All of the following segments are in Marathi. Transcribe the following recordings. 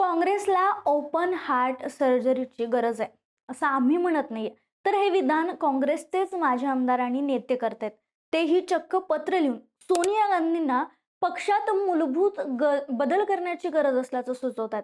काँग्रेसला ओपन हार्ट सर्जरीची गरज आहे असं आम्ही म्हणत नाहीये. तर हे विधान काँग्रेसचेच माजी आमदार आणि नेते करतायत. तेही चक्क पत्र लिहून. सोनिया गांधींना पक्षात मूलभूत ग बदल करण्याची गरज असल्याचं सुचवतात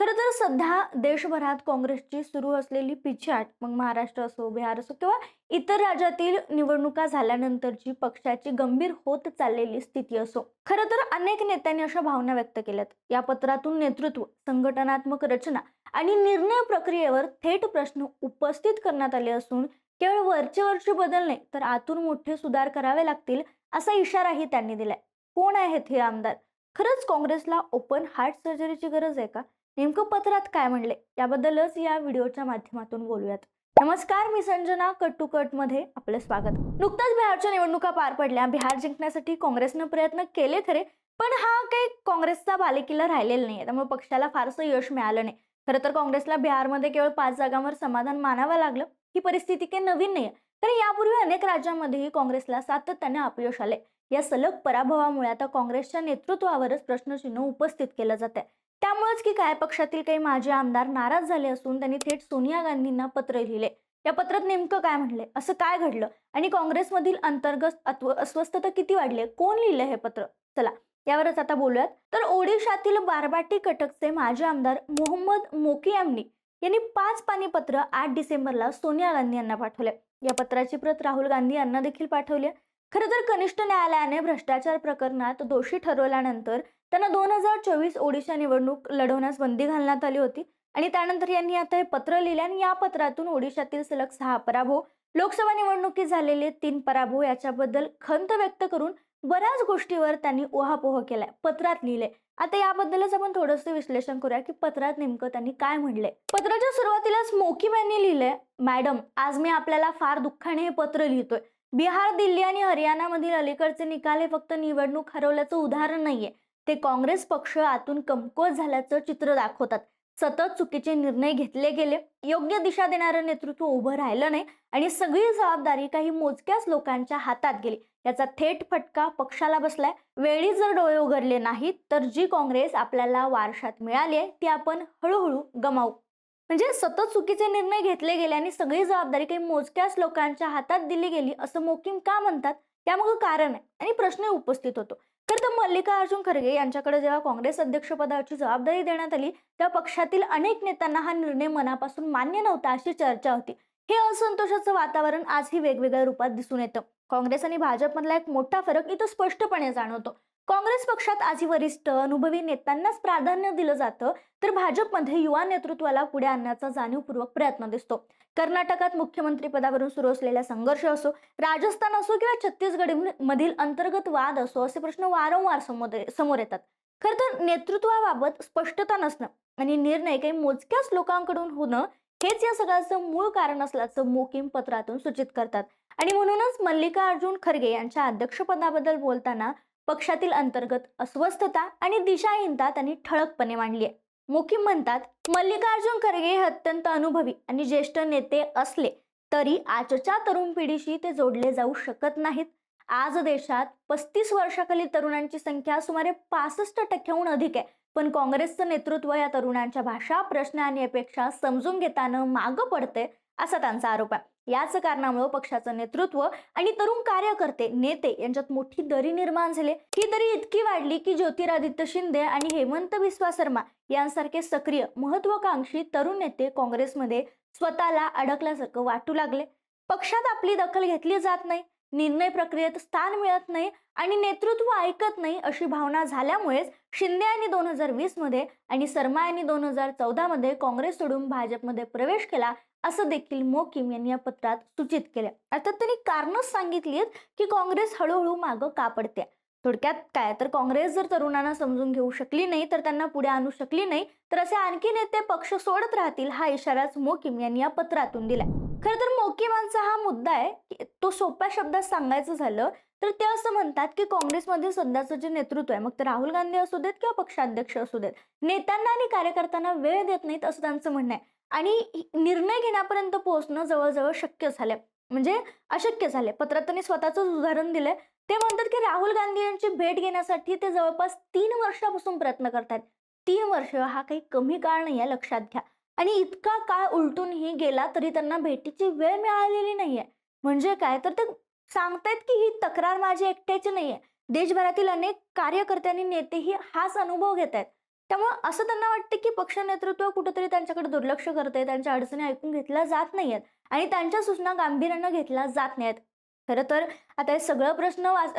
खरं तर सध्या देशभरात काँग्रेसची सुरू असलेली पिछाट मग महाराष्ट्र असो बिहार असो किंवा इतर राज्यातील निवडणुका झाल्यानंतरची पक्षाची गंभीर होत चाललेली स्थिती असो खरं तर अनेक नेत्यांनी अशा भावना व्यक्त केल्यात. या पत्रातून नेतृत्व संघटनात्मक रचना आणि निर्णय प्रक्रियेवर थेट प्रश्न उपस्थित करण्यात आले असून केवळ वरचे वरचे बदल नाही तर आतून मोठे सुधार करावे लागतील असा इशाराही त्यांनी दिलाय. कोण आहेत हे आमदार? खरंच काँग्रेसला ओपन हार्ट सर्जरीची गरज आहे का? नेमकं पत्रात काय म्हणले? याबद्दलच या व्हिडिओच्या माध्यमातून बोलूयात. नमस्कार मी संजना कट टू कटमध्ये आपलं स्वागत. नुकताच बिहारच्या निवडणुका पार पडल्या. बिहार जिंकण्यासाठी काँग्रेसनं प्रयत्न केले खरे पण हा काही काँग्रेसचा बालेकिल्ला राहिलेला नाही त्यामुळे पक्षाला फारसं यश मिळालं नाही. खरं तर काँग्रेसला बिहारमध्ये केवळ पाच जागांवर समाधान मानावं लागलं. ही परिस्थिती काही नवीन नाही कारण यापूर्वी अनेक राज्यांमध्येही काँग्रेसला सातत्याने अपयश आले या सलग पराभवामुळे आता काँग्रेसच्या नेतृत्वावरच प्रश्नचिन्ह उपस्थित केलं जात आहे त्यामुळेच की काय पक्षातील काही माजी आमदार नाराज झाले असून त्यांनी थेट सोनिया गांधींना पत्र लिहिले. या पत्रात नेमकं काय म्हणले असं काय घडलं? आणि काँग्रेसमधील अंतर्गत अत्व अस्वस्थता किती वाढली कोण लिहिलं हे पत्र? चला यावरच आता बोलूयात. तर ओडिशातील बारबाटी कटकचे माजी आमदार मोहम्मद मोकियामनी यांनी पाच पाणी पत्र आठ डिसेंबरला सोनिया गांधी यांना पाठवले. या पत्राची प्रत राहुल गांधी यांना देखील पाठवली आहे. खरं तर कनिष्ठ न्यायालयाने भ्रष्टाचार प्रकरणात दोषी ठरवल्यानंतर त्यांना दोन हजार चोवीस ओडिशा निवडणूक लढवण्यास बंदी घालण्यात आली होती. आणि त्यानंतर यांनी आता हे पत्र लिहिले आणि या पत्रातून ओडिशातील सलग सहा पराभव लोकसभा निवडणुकीत झालेले तीन पराभव याच्याबद्दल खंत व्यक्त करून बऱ्याच गोष्टीवर त्यांनी ओहापोह केलाय. पत्रात लिहिले आता याबद्दलच आपण थोडंसं विश्लेषण करूया की पत्रात नेमकं त्यांनी काय म्हणले पत्राच्या सुरुवातीलाच मोकीम यांनी लिहिलंय मॅडम आज मी आपल्याला फार दुःखाने हे पत्र लिहितोय. बिहार दिल्ली आणि हरियाणामधील अलीकडचे निकाल हे फक्त निवडणूक हरवल्याचं उदाहरण नाहीये. ते काँग्रेस पक्ष आतून कमकुवत झाल्याचं चित्र दाखवतात. सतत चुकीचे निर्णय घेतले गेले. योग्य दिशा देणारं नेतृत्व उभं राहिलं नाही आणि सगळी जबाबदारी काही मोजक्याच लोकांच्या हातात गेली. याचा थेट फटका पक्षाला बसलाय. वेळी जर डोळे उघडले नाहीत तर जी काँग्रेस आपल्याला वारशात मिळाली आहे ती आपण हळूहळू गमावू. म्हणजे सतत चुकीचे निर्णय घेतले गेले आणि सगळी जबाबदारी काही मोजक्याच लोकांच्या हातात दिली गेली असं मोकीम का म्हणतात? त्यामागं कारण आहे. आणि प्रश्न उपस्थित होतो. तर तर मल्लिकार्जुन खरगे यांच्याकडे जेव्हा काँग्रेस अध्यक्षपदाची जबाबदारी देण्यात आली तेव्हा पक्षातील अनेक नेत्यांना हा निर्णय मनापासून मान्य नव्हता अशी चर्चा होती. हे असंतोषाचं वातावरण आजही वेगवेगळ्या रूपात दिसून येतं. काँग्रेस आणि भाजपमधला एक मोठा फरक इथं स्पष्टपणे जाणवतो. काँग्रेस पक्षात आजही वरिष्ठ अनुभवी नेत्यांनाच प्राधान्य दिलं जातं तर भाजपमध्ये युवा नेतृत्वाला पुढे आणण्याचा जाणीवपूर्वक प्रयत्न दिसतो. कर्नाटकात मुख्यमंत्री पदावरून सुरू असलेला संघर्ष असो राजस्थान असो किंवा छत्तीसगड मधील अंतर्गत वाद असो असे प्रश्न वारंवार समोर समोर येतात. खरं तर नेतृत्वाबाबत स्पष्टता नसणं आणि निर्णय काही मोजक्याच लोकांकडून होणं हेच या सगळ्याचं मूळ कारण असल्याचं मोकिम पत्रातून सूचित करतात. आणि म्हणूनच मल्लिकार्जुन खरगे यांच्या अध्यक्षपदाबद्दल बोलताना पक्षातील अंतर्गत अस्वस्थता आणि दिशाहीनता त्यांनी ठळकपणे मांडली आहे मोकीम म्हणतात मल्लिकार्जुन खरगे हे अत्यंत अनुभवी आणि ज्येष्ठ नेते असले तरी आजच्या तरुण पिढीशी ते जोडले जाऊ शकत नाहीत. आज देशात पस्तीस वर्षाखाली तरुणांची संख्या सुमारे पासष्ट टक्क्याहून अधिक आहे. पण काँग्रेसचं नेतृत्व या तरुणांच्या भाषा प्रश्न आणि अपेक्षा समजून घेताना मागं पडते असा त्यांचा आरोप आहे. याच कारणामुळे पक्षाचं नेतृत्व आणि तरुण कार्यकर्ते नेते यांच्यात मोठी दरी निर्माण झाली ही दरी इतकी वाढली की ज्योतिरादित्य शिंदे आणि हेमंत बिस्वा शर्मा यांसारखे सक्रिय महत्वाकांक्षी तरुण नेते काँग्रेसमध्ये स्वतःला अडकल्यासारखं वाटू लागले. पक्षात आपली दखल घेतली जात नाही निर्णय प्रक्रियेत स्थान मिळत नाही आणि नेतृत्व ऐकत नाही अशी भावना झाल्यामुळेच शिंदे यांनी दोन हजार वीसमध्ये आणि शर्मा यांनी दोन हजार चौदा मध्ये काँग्रेस सोडून भाजपमध्ये प्रवेश केला असं देखील मोकिम यांनी या पत्रात सूचित केलं. अर्थात त्यांनी कारणच सांगितली आहेत की काँग्रेस हळूहळू मागं का पडते थोडक्यात काय? तर काँग्रेस जर तरुणांना समजून घेऊ शकली नाही तर त्यांना पुढे आणू शकली नाही तर असे आणखी नेते पक्ष सोडत राहतील हा इशाराच मोकिम यांनी या पत्रातून दिलाय. खरं तर मोकिमांचा हा मुद्दा आहे की तो सोप्या शब्दात सांगायचं झालं तर ते असं म्हणतात की काँग्रेसमध्ये सध्याचं जे नेतृत्व आहे मग ते राहुल गांधी असू देत किंवा पक्षाध्यक्ष असू देत नेत्यांना आणि कार्यकर्त्यांना वेळ देत नाहीत असं त्यांचं म्हणणं आहे. आणि निर्णय घेण्यापर्यंत पोहोचणं जवळजवळ शक्य झालंय. म्हणजे अशक्य झाले पत्रात त्यांनी स्वतःच उदाहरण दिलंय. ते म्हणतात की राहुल गांधी यांची भेट घेण्यासाठी ते जवळपास तीन वर्षापासून प्रयत्न करतात तीन वर्ष हा काही कमी काळ नाही आहे लक्षात घ्या. आणि इतका काळ उलटूनही गेला तरी त्यांना भेटीची वेळ मिळालेली नाहीये. म्हणजे काय? तर ते सांगतायत की ही तक्रार माझी एकट्याची नाही आहे देशभरातील अनेक कार्यकर्त्यांनी नेतेही हाच अनुभव घेत आहेत त्यामुळे असं त्यांना वाटतं की पक्ष नेतृत्व कुठेतरी त्यांच्याकडे दुर्लक्ष करते त्यांच्या अडचणी ऐकून घेतल्या जात नाहीयेत आणि त्यांच्या सूचना गांभीर्यानं घेतल्या जात नाहीत खरं तर आता हे सगळं प्रश्न वाच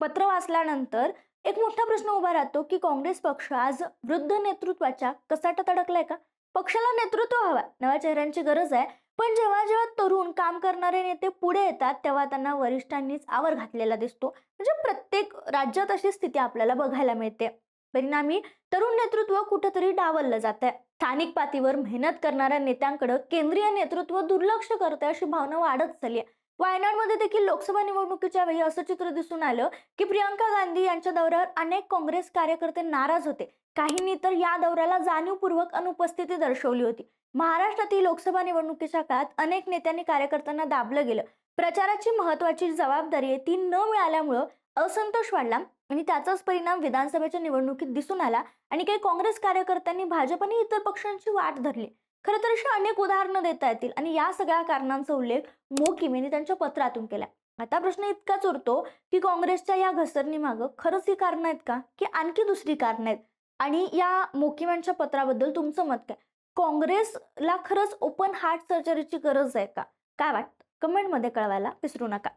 पत्र वाचल्यानंतर एक मोठा प्रश्न उभा राहतो की काँग्रेस पक्ष आज वृद्ध नेतृत्वाच्या कसाटात अडकलाय का? पक्षाला नेतृत्व हवा नव्या चेहऱ्यांची गरज आहे. पण जेव्हा जेव्हा तरुण काम करणारे नेते पुढे येतात तेव्हा त्यांना वरिष्ठांनीच आवर घातलेला दिसतो. म्हणजे प्रत्येक राज्यात अशी स्थिती आपल्याला बघायला मिळते. परिणामी तरुण नेतृत्व कुठेतरी डावललं जात आहे स्थानिक पातळीवर मेहनत करणाऱ्या नेत्यांकडे केंद्रीय नेतृत्व दुर्लक्ष करते अशी भावना वाढत चालली आहे. वायनाडमध्ये देखील लोकसभा निवडणुकीच्या वेळी असं चित्र दिसून आलं की प्रियंका गांधी यांच्या दौऱ्यावर अनेक काँग्रेस कार्यकर्ते नाराज होते. काहींनी तर या दौऱ्याला जाणीवपूर्वक अनुपस्थिती दर्शवली होती. महाराष्ट्रातील लोकसभा निवडणुकीच्या काळात अनेक नेत्यांनी कार्यकर्त्यांना दाबलं गेलं. प्रचाराची महत्वाची जबाबदारी आहे ती न मिळाल्यामुळं असंतोष वाढला आणि त्याचाच परिणाम विधानसभेच्या निवडणुकीत दिसून आला आणि काही काँग्रेस कार्यकर्त्यांनी भाजप आणि इतर पक्षांची वाट धरली. खरं तर अशी अनेक उदाहरणं देता येतील. आणि या सगळ्या कारणांचा उल्लेख मोकीम यांनी त्यांच्या पत्रातून केला आता प्रश्न इतकाच उरतो की काँग्रेसच्या या घसरणीमागं खरंच ही कारणं आहेत का? की आणखी दुसरी कारणं आहेत? आणि या मोकीमांच्या पत्राबद्दल तुमचं मत काय? काँग्रेसला खरंच ओपन हार्ट सर्जरीची गरज आहे का? काय वाटतं? कमेंटमध्ये कळवायला विसरू नका.